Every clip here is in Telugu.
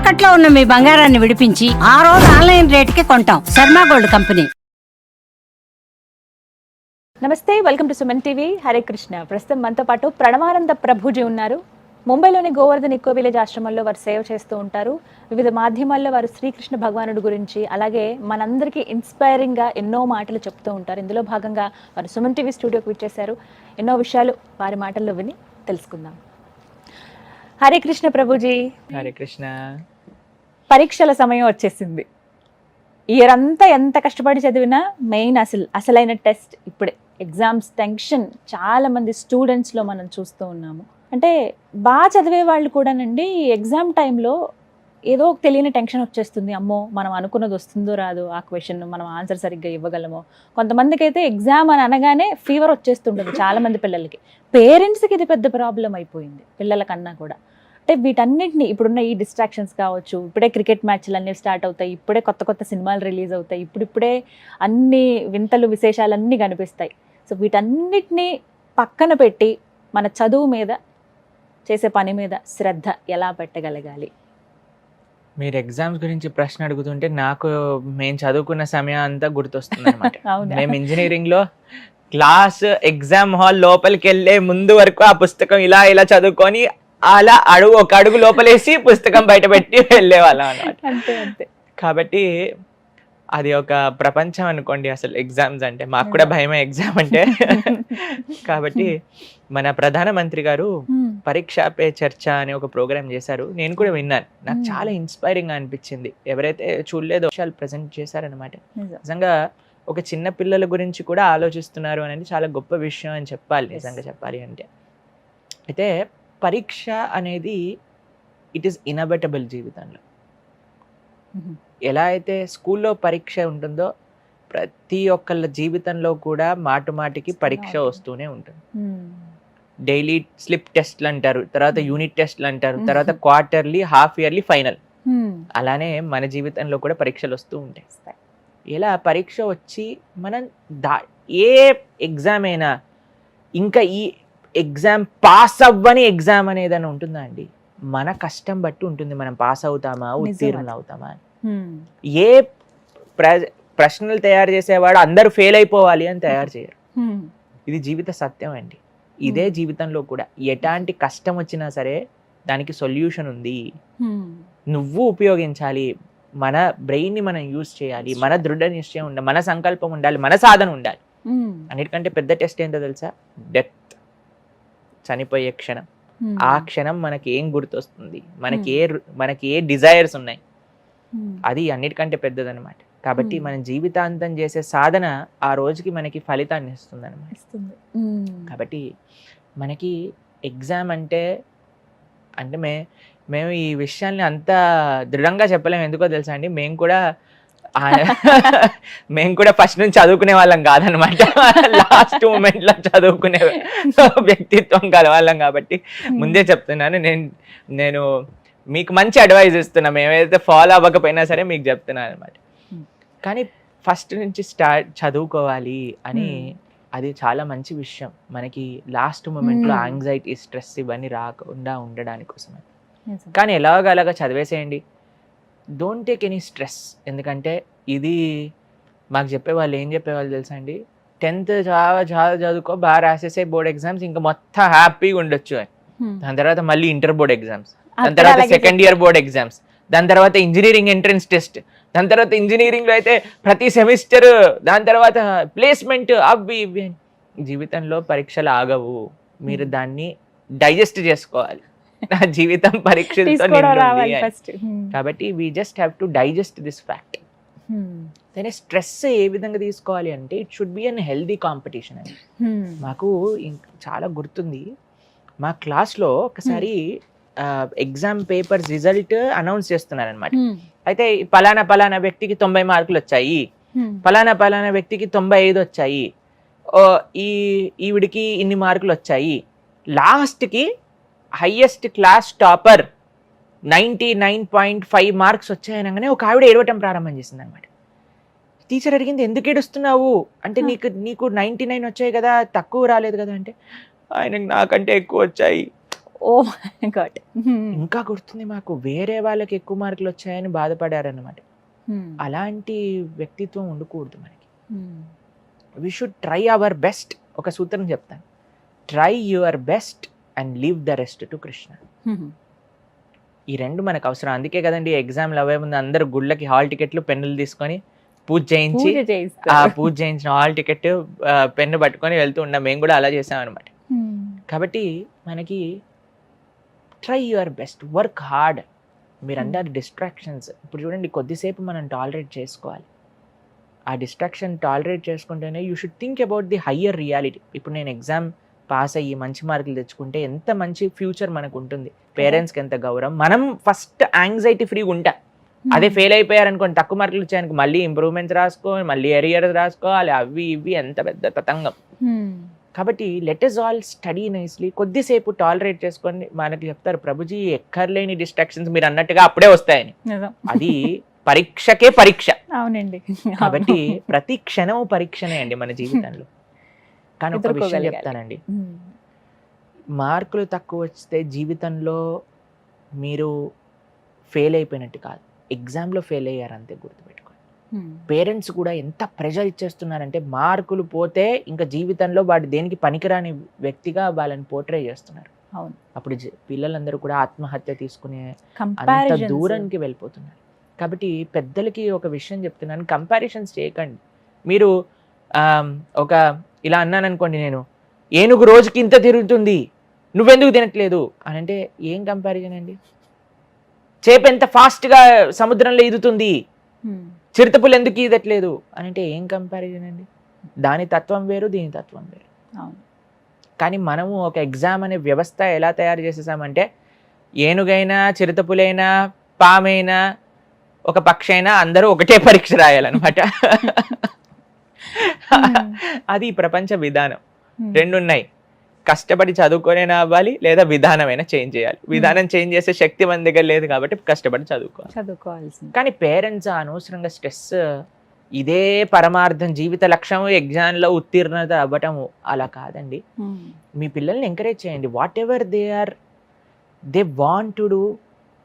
తాకట్లో ఉన్న మీ బంగారాన్ని విడిపించి ఆ రోజు ఆన్లైన్ రేటుకి కొంటాం. Sharma gold company. నమస్తే welcome to Suman TV. Hare Krishna. ప్రస్తుతం మనతో పాటు ప్రణవానంద ప్రభుజీ ఉన్నారు. ముంబైలోని గోవర్ధన్ ఇక్కో విలేజ్ ఆశ్రమంలో వారు సేవ చేస్తూ ఉంటారు. వివిధ మాధ్యమాల్లో వారు శ్రీకృష్ణ భగవానుడి గురించి అలాగే మనందరికీ ఇన్స్పైరింగ్గా ఎన్నో మాటలు చెప్తూ ఉంటారు. ఇందులో భాగంగా వారు సుమన్ టీవీ స్టూడియోకి విచ్చేశారు. ఎన్నో విషయాలు వారి మాటల్లో విని తెలుసుకుందాం. హరే కృష్ణ ప్రభుజీ. హరే కృష్ణ. పరీక్షల సమయం వచ్చేసింది. ఇయర్ అంతా ఎంత కష్టపడి చదివినా మెయిన్ అసలు అసలైన టెస్ట్ ఇప్పుడే. ఎగ్జామ్స్ టెన్షన్ చాలా మంది స్టూడెంట్స్లో మనం చూస్తూ ఉన్నాము. అంటే బాగా చదివే వాళ్ళు కూడానండి ఎగ్జామ్ టైంలో ఏదో ఒక తెలియని టెన్షన్ వచ్చేస్తుంది. అమ్మో మనం అనుకున్నది వస్తుందో రాదో ఆ క్వశ్చన్ మనం ఆన్సర్ సరిగ్గా ఇవ్వగలమో. కొంతమందికి అయితే ఎగ్జామ్ అని అనగానే ఫీవర్ వచ్చేస్తుంటుంది చాలామంది పిల్లలకి. పేరెంట్స్కి ఇది పెద్ద ప్రాబ్లం అయిపోయింది పిల్లల కన్నా కూడా. అంటే వీటన్నిటిని ఇప్పుడున్న ఈ డిస్ట్రాక్షన్స్ కావచ్చు ఇప్పుడే క్రికెట్ మ్యాచ్లు అన్నీ స్టార్ట్ అవుతాయి ఇప్పుడే కొత్త కొత్త సినిమాలు రిలీజ్ అవుతాయి ఇప్పుడిప్పుడే అన్ని వింతలు విశేషాలు అన్నీ కనిపిస్తాయి. సో వీటన్నిటిని పక్కన పెట్టి మన చదువు మీద చేసే పని మీద శ్రద్ధ ఎలా పెట్టగలగాలి? మీరు ఎగ్జామ్స్ గురించి ప్రశ్న అడుగుతుంటే నాకు మేము చదువుకున్న సమయం అంతా గుర్తొస్తుంది అనమాట? మేము ఇంజనీరింగ్లో క్లాస్ ఎగ్జామ్ హాల్ లోపలికి వెళ్ళే ముందు వరకు ఆ పుస్తకం ఇలా ఇలా చదువుకొని అలా అడుగు ఒక అడుగు లోపలేసి పుస్తకం బయట పెట్టి వెళ్ళేవాళ్ళం అనమాట అంతే అంతే. కాబట్టి అది ఒక ప్రపంచం అనుకోండి అసలు ఎగ్జామ్స్ అంటే. మాకు కూడా భయమే ఎగ్జామ్ అంటే. కాబట్టి మన ప్రధానమంత్రి గారు పరీక్ష పే చర్చ అనే ఒక ప్రోగ్రామ్ చేశారు. నేను కూడా విన్నాను. నాకు. చాలా ఇన్స్పైరింగ్గా అనిపించింది. ఎవరైతే చూడలేదో విషయాలు ప్రజెంట్ చేశారనమాట నిజం. నిజంగా ఒక చిన్న పిల్లల గురించి కూడా ఆలోచిస్తున్నారు అనేది చాలా గొప్ప విషయం అని చెప్పాలి. నిజంగా చెప్పాలి అంటే. అయితే పరీక్ష అనేది ఇట్ ఈస్ ఇనబెటబుల్ జీవితంలో. ఎలా అయితే స్కూల్లో పరీక్ష ఉంటుందో ప్రతి ఒక్కళ్ళ జీవితంలో కూడా మాటు మాటికి పరీక్ష. వస్తూనే ఉంటుంది. డైలీ స్లిప్ టెస్ట్లు అంటారు తర్వాత. యూనిట్ టెస్ట్లు అంటారు తర్వాత క్వార్టర్లీ హాఫ్ ఇయర్లీ ఫైనల్. అలానే మన జీవితంలో కూడా పరీక్షలు వస్తూ ఉంటాయి ఇలా పరీక్ష వచ్చి మనం దా ఏ ఎగ్జామ్ అయినా ఇంకా ఈ ఎగ్జామ్ పాస్ అవ్వని ఎగ్జామ్ అనేదని ఉంటుందా అండి మన కష్టం బట్టి ఉంటుంది మనం పాస్ అవుతామా ఉత్తీర్ణులు. అవుతామా. ఏ ప్ర ప్రశ్నలు తయారు చేసేవాడు అందరూ ఫెయిల్ అయిపోవాలి అని తయారు చేయరు. ఇది జీవిత సత్యం అండి ఇదే. జీవితంలో కూడా ఎలాంటి కష్టం వచ్చినా సరే దానికి సొల్యూషన్ ఉంది. నువ్వు ఉపయోగించాలి మన బ్రెయిన్ని మనం యూజ్ చేయాలి మన దృఢ నిశ్చయం ఉండాలి మన సంకల్పం ఉండాలి మన సాధన ఉండాలి. అన్నిటికంటే పెద్ద టెస్ట్ ఏంటో తెలుసా డెత్ చనిపోయే క్షణం. ఆ క్షణం మనకి ఏం గుర్తొస్తుంది మనకి ఏ మనకి ఏ డిజైర్స్ ఉన్నాయి Hmm. అది అన్నిటికంటే పెద్దదన్నమాట కాబట్టి Hmm. మనం జీవితాంతం చేసే సాధన ఆ రోజుకి మనకి ఫలితాన్ని ఇస్తుంది అనమాట. Hmm. కాబట్టి మనకి ఎగ్జామ్ అంటే అంటే మే మేము ఈ విషయాల్ని అంత దృఢంగా చెప్పలేము ఎందుకో తెలుసా అండి మేము కూడా మేము కూడా ఫస్ట్ నుంచి చదువుకునే వాళ్ళం కాదనమాట లాస్ట్ మూమెంట్లో చదువుకునే వ్యక్తిత్వం కలవాళ్ళం కాబట్టి ముందే చెప్తున్నాను నేను నేను మీకు మంచి అడ్వైజ్ ఇస్తున్నా మేమైతే ఫాలో అవ్వకపోయినా సరే మీకు చెప్తున్నాను అనమాట Hmm. కానీ ఫస్ట్ నుంచి స్టార్ట్ చదువుకోవాలి అని Hmm. అది చాలా మంచి విషయం మనకి లాస్ట్ మూమెంట్లో Hmm. యాంగ్జైటీ స్ట్రెస్ ఇవన్నీ రాకుండా ఉండడానికి కోసమే. కానీ ఎలాగలాగా చదివేసేయండి డోంట్ టేక్ ఎనీ స్ట్రెస్ ఎందుకంటే ఇది మాకు చెప్పేవాళ్ళు ఏం చెప్పేవాళ్ళు తెలుసా అండి? టెన్త్ చాలా చాలా చదువుకో బాగా రాసేసే బోర్డ్ ఎగ్జామ్స్ ఇంకా మొత్తం హ్యాపీగా ఉండొచ్చు అని. Hmm. దాని తర్వాత మళ్ళీ ఇంటర్ బోర్డ్ ఎగ్జామ్స్ దాని తర్వాత సెకండ్ ఇయర్ బోర్డ్ ఎగ్జామ్స్ దాని తర్వాత ఇంజనీరింగ్ ఎంట్రన్స్ టెస్ట్ దాని తర్వాత ఇంజనీరింగ్లో అయితే ప్రతి సెమిస్టర్ దాని తర్వాత ప్లేస్మెంట్ అవి ఇవి. జీవితంలో పరీక్షలు ఆగవు. మీరు Hmm. దాన్ని డైజెస్ట్ చేసుకోవాలి. నా జీవితం పరీక్షలతో. ఫస్ట్ కాబట్టి we just have to digest this fact దాని స్ట్రెస్ ఏ విధంగా తీసుకోవాలి అంటే it should be an healthy competition అని. మాకు ఇంక్ చాలా గుర్తుంది. మా క్లాస్లో ఒకసారి ఎగ్జామ్ పేపర్స్ రిజల్ట్ అనౌన్స్ చేస్తున్నారనమాట అయితే పలానా పలానా వ్యక్తికి తొంభై మార్కులు వచ్చాయి. పలానా పలానా వ్యక్తికి తొంభై ఐదు వచ్చాయి. ఓ, ఈ ఈవిడికి ఇన్ని మార్కులు వచ్చాయి. లాస్ట్కి highest class topper ninety nine point five marks వచ్చాయనగానే ఒక ఆవిడ ఏడవటం ప్రారంభం చేసింది అనమాట టీచర్ అడిగింది ఎందుకు ఏడుస్తున్నావు? అంటే Hmm. నీకు నీకు నైంటీ నైన్ వచ్చాయి కదా తక్కువ రాలేదు కదా అంటే ఆయనకు నాకంటే ఎక్కువ వచ్చాయి. ఓ గాడ్ ఇంకా గుర్తుంది మాకు వేరే వాళ్ళకి ఎక్కువ మార్కులు వచ్చాయని బాధపడారన్నమాట. అలాంటి వ్యక్తిత్వం ఉండకూడదు మనకి. We should try our best ఒక సూత్రం చెప్తాను. Try your best and leave the rest to Krishna. ఈ రెండు మనకు అవసరం. అందుకే కదండి ఎగ్జామ్లు అవే ముందు అందరు గుళ్ళకి హాల్ టికెట్లు పెన్నులు తీసుకొని పూజ చేయించి ఆ పూజ చేయించిన హాల్ టికెట్ పెన్ను పట్టుకొని వెళ్తూ ఉన్నాం మేము కూడా అలా చేసాం అనమాట. కాబట్టి మనకి try your best work hard. మీరు అందరు డిస్ట్రాక్షన్స్. ఇప్పుడు చూడండి కొద్దిసేపు మనం టాలరేట్ చేసుకోవాలి. ఆ డిస్ట్రాక్షన్ టాలరేట్ చేసుకుంటేనే you should think about the higher reality. ఇప్పుడు నేను ఎగ్జామ్ పాస్ అయ్యి మంచి మార్కులు తెచ్చుకుంటే ఎంత మంచి ఫ్యూచర్ మనకు ఉంటుంది పేరెంట్స్కి ఎంత గౌరవం. మనం ఫస్ట్ యాంగ్జైటీ ఫ్రీగా ఉంటా. అదే ఫెయిల్ అయిపోయారనుకోండి తక్కువ మార్కులు వచ్చాయనుకో మళ్ళీ ఇంప్రూవ్మెంట్స్ రాసుకో మళ్ళీ ఎరియర్ రాసుకోవాలి అవి ఇవి ఎంత పెద్ద తతంగం. కాబట్టి let us all study nicely కొద్దిసేపు టాలరేట్ చేసుకొని మనకి చెప్తారు ప్రభుజీ ఎక్కర్లేని డిస్ట్రాక్షన్స్ మీరు అన్నట్టుగా అప్పుడే వస్తాయని. అది పరీక్షకే పరీక్ష. అవునండి. కాబట్టి ప్రతి క్షణము పరీక్షనే అండి మన జీవితంలో. కానీ ఒక విషయం. చెప్తానండి. మార్కులు తక్కువ వస్తే జీవితంలో మీరు ఫెయిల్ అయిపోయినట్టు కాదు ఎగ్జామ్లో ఫెయిల్ అయ్యారు అంతే గుర్తుపెట్టుకోండి. పేరెంట్స్ కూడా ఎంత ప్రెషర్ ఇచ్చేస్తున్నారంటే మార్కులు పోతే ఇంకా జీవితంలో వాడు దేనికి పనికిరాని వ్యక్తిగా వాళ్ళని పోర్ట్రే చేస్తున్నారు అవును. అప్పుడు పిల్లలందరూ కూడా ఆత్మహత్య తీసుకునే అంత. దూరానికి వెళ్ళిపోతున్నారు కాబట్టి పెద్దలకి ఒక విషయం చెప్తున్నాను కంపారిజన్స్ చేయకండి మీరు ఒక ఇలా అన్నాను అనుకోండి నేను ఏనుగు రోజుకి ఇంత తిరుగుతుంది నువ్వెందుకు తినట్లేదు అని అంటే ఏం కంపారిజన్ అండి చేప ఎంత ఫాస్ట్గా సముద్రంలో ఈదుతుంది. చిరుతపులు ఎందుకు ఈదట్లేదు అని అంటే ఏం కంపారిజన్ అండి దాని తత్వం వేరు దీని తత్వం వేరు. కానీ మనము ఒక ఎగ్జామ్ అనే వ్యవస్థ ఎలా తయారు చేసేసామంటే ఏనుగైనా చిరుతపులైనా పామైనా ఒక పక్షి అయినా అందరూ ఒకటే పరీక్ష రాయాలన్నమాట. అది ప్రపంచ విధానం. Hmm. రెండు ఉన్నాయి కష్టపడి చదువుకొనైనా అవ్వాలి లేదా విధానమైనా చేంజ్ చేయాలి. విధానం చేంజ్ చేసే శక్తి మన దగ్గర లేదు కాబట్టి కష్టపడి చదువుకోవాలి. చదువుకోవాల్సింది. కానీ పేరెంట్స్ అనవసరంగా స్ట్రెస్ ఇదే పరమార్థం జీవిత లక్ష్యం ఎగ్జామ్లో ఉత్తీర్ణత అవ్వటము అలా కాదండి. Hmm. మీ పిల్లల్ని ఎంకరేజ్ చేయండి. Whatever they are they want to do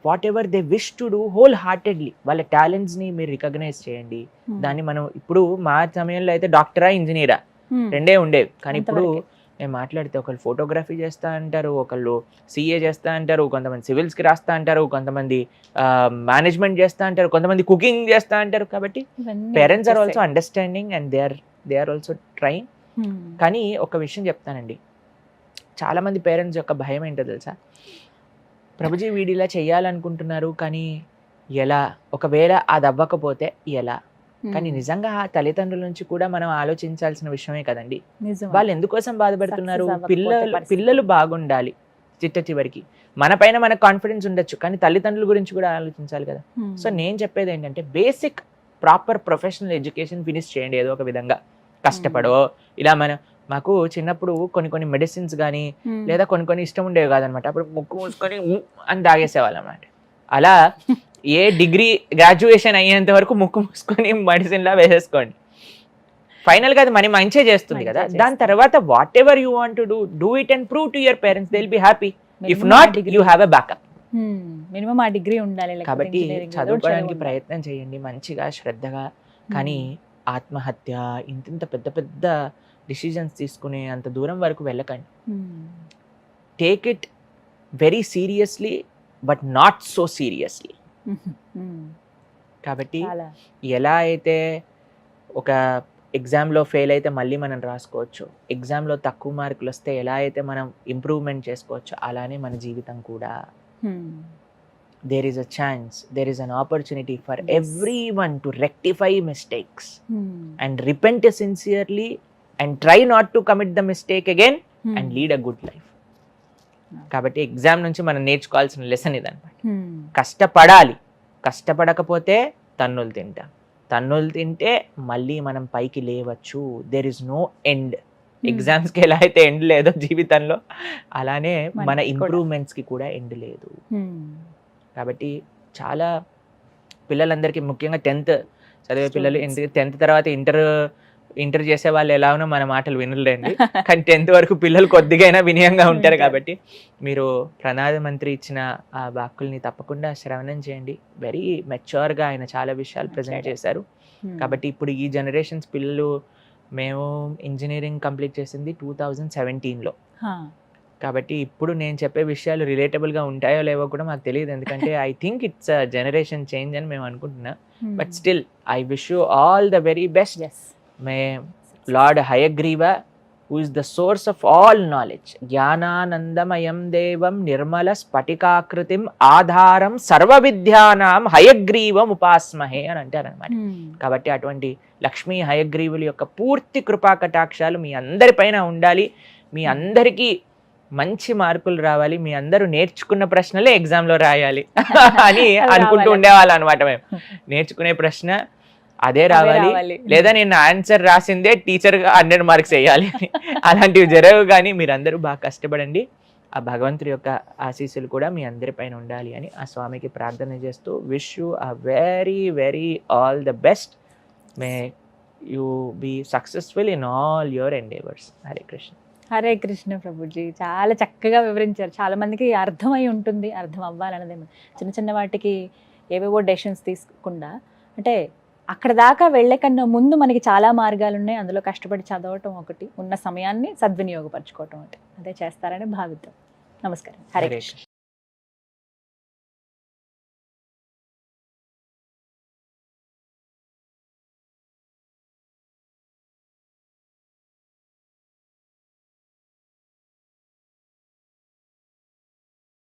whatever they wish to do wholeheartedly వాళ్ళ టాలెంట్స్ని మీరు రికగ్నైజ్ చేయండి Hmm. దాన్ని మనం ఇప్పుడు మా సమయంలో అయితే డాక్టరా ఇంజనీరా Hmm. రెండే ఉండేవి కానీ ఇప్పుడు. నేను మాట్లాడితే ఒకళ్ళు ఫోటోగ్రఫీ చేస్తా అంటారు ఒకళ్ళు సిఏ చేస్తా అంటారు కొంతమంది సివిల్స్కి రాస్తా అంటారు కొంతమంది మేనేజ్మెంట్ చేస్తా అంటారు కొంతమంది కుకింగ్ చేస్తా అంటారు కాబట్టి parents are also. Understanding and they are they are also train. కానీ ఒక విషయం చెప్తానండి చాలామంది పేరెంట్స్ యొక్క భయం ఏంటో తెలుసా ప్రభుజీ వీడు ఇలా చేయాలనుకుంటున్నారు కానీ ఎలా ఒకవేళ అది అవ్వకపోతే ఎలా కానీ. నిజంగా ఆ తల్లిదండ్రుల నుంచి కూడా మనం ఆలోచించాల్సిన విషయమే కదండి. వాళ్ళు ఎందుకోసం బాధపడుతున్నారు పిల్లలు. పిల్లలు బాగుండాలి చిట్ట చివరికి మన పైన మనకు కాన్ఫిడెన్స్ ఉండొచ్చు కానీ తల్లిదండ్రుల గురించి కూడా ఆలోచించాలి కదా. సో నేను చెప్పేది ఏంటంటే basic proper professional education finish చేయండి ఏదో ఒక విధంగా కష్టపడో ఇలా మన మాకు చిన్నప్పుడు కొన్ని కొన్ని మెడిసిన్స్ కానీ. లేదా కొన్ని కొన్ని ఇష్టం ఉండేవి కాదనమాట. అప్పుడు ముక్కు మూసుకొని అని తాగేసేవాళ్ళం అన్నమాట అలా ఏ డిగ్రీ గ్రాడ్యుయేషన్ అయ్యేంత వరకు ముక్కు మూసుకొని మెడిసిన్లా వేసేసుకోండి. ఫైనల్గా అది మనీ మంచిగా చేస్తుంది కదా. దాని తర్వాత whatever you want do do it and prove to your parents they will be happy if not you have a backup. Minimum ఆ డిగ్రీ ఉండాలి. కాబట్టి చదువుకోవడానికి. ప్రయత్నం చేయండి మంచిగా శ్రద్ధగా. కానీ ఆత్మహత్య ఇంతింత పెద్ద పెద్ద డిసిజన్స్ తీసుకునే అంత దూరం వరకు వెళ్ళకండి. Take it very seriously but not so seriously. కాబట్టి ఎలా అయితే ఒక ఎగ్జామ్లో ఫెయిల్ అయితే మళ్ళీ మనం రాసుకోవచ్చు ఎగ్జామ్లో తక్కువ మార్కులు వస్తే ఎలా అయితే మనం ఇంప్రూవ్మెంట్ చేసుకోవచ్చు అలానే మన జీవితం కూడా. There is a chance there is an opportunity for. Everyone to rectify mistakes. And repent sincerely and try not to commit the mistake again. And lead a good life కాబట్టి ఎగ్జామ్ నుంచి మనం నేర్చుకోవాల్సిన లెసన్ ఇదన్నమాట Hmm. కష్టపడాలి కష్టపడకపోతే తన్నులు తింటాం తన్నులు తింటే మళ్ళీ మనం పైకి లేవచ్చు దెర్ ఇస్ నో ఎండ్. ఎగ్జామ్స్కి ఎలా అయితే ఎండ్ లేదో జీవితంలో అలానే మన. ఇంప్రూవ్మెంట్స్కి కూడా ఎండ్ లేదు Hmm. కాబట్టి చాలా పిల్లలందరికీ ముఖ్యంగా టెన్త్ చదివే పిల్లలు Students. ఎందుకు టెన్త్ తర్వాత ఇంటర్ ఇంటర్ చేసే వాళ్ళు ఎలాగో మన మాటలు వినలేండి కానీ టెన్త్ వరకు పిల్లలు కొద్దిగైనా వినయంగా ఉంటారు. కాబట్టి మీరు ప్రధానమంత్రి ఇచ్చిన ఆ వాక్కుల్ని తప్పకుండా శ్రవణం చేయండి వెరీ మెచ్యూర్గా ఆయన చాలా విషయాలు ప్రజెంట్. చేశారు Hmm. కాబట్టి ఇప్పుడు ఈ జనరేషన్స్ పిల్లలు మేము ఇంజనీరింగ్ కంప్లీట్ చేసింది టూ థౌజండ్ సెవెంటీన్లో. కాబట్టి ఇప్పుడు నేను చెప్పే విషయాలు రిలేటబుల్గా ఉంటాయో లేవో కూడా మాకు తెలియదు ఎందుకంటే I think it's generation change అని మేము అనుకుంటున్నాం. But still I wish you all the very best may Lord Hayagriva who is the source of all knowledge జ్ఞానానందమయం దేవం నిర్మల స్ఫటికాకృతిం ఆధారం సర్వ విద్యానాం హయగ్రీవం ఉపాస్మహే అని అంటారనమాట Hmm. కాబట్టి అటువంటి లక్ష్మీ హయగ్రీవుల యొక్క పూర్తి కృపా కటాక్షాలు మీ అందరిపైన ఉండాలి మీ అందరికీ మంచి మార్కులు రావాలి మీ అందరూ నేర్చుకున్న ప్రశ్నలే exam లో రాయాలి అని అనుకుంటూ. ఉండేవాళ్ళు అనమాట మేము నేర్చుకునే ప్రశ్న అదే రావాలి. లేదా నేను ఆన్సర్ రాసిందే టీచర్ హండ్రెడ్ మార్క్స్ వేయాలి. అని. అలాంటివి జరగవు కానీ మీరందరూ బాగా కష్టపడండి. ఆ భగవంతుడి యొక్క ఆశీస్సులు కూడా మీ అందరిపైన ఉండాలి అని ఆ స్వామికి ప్రార్థన చేస్తూ wish you a very very all the best may you be successful in all your endeavours Hare Krishna Hare Krishna Prabhuji. చాలా చక్కగా వివరించారు. చాలా మందికి అర్థమై ఉంటుంది అర్థం అవ్వాలన్నది చిన్న చిన్న వాటికి ఏవేవో డెసిషన్స్ తీసుకుండా అంటే అక్కడ దాకా వెళ్ళే కన్నా ముందు మనకి చాలా మార్గాలు ఉన్నాయి అందులో కష్టపడి చదవటం ఒకటి ఉన్న సమయాన్ని సద్వినియోగపరచుకోవటం ఒకటి. అదే చేస్తారని భావిద్దాం. నమస్కారం. హరే కృష్ణ.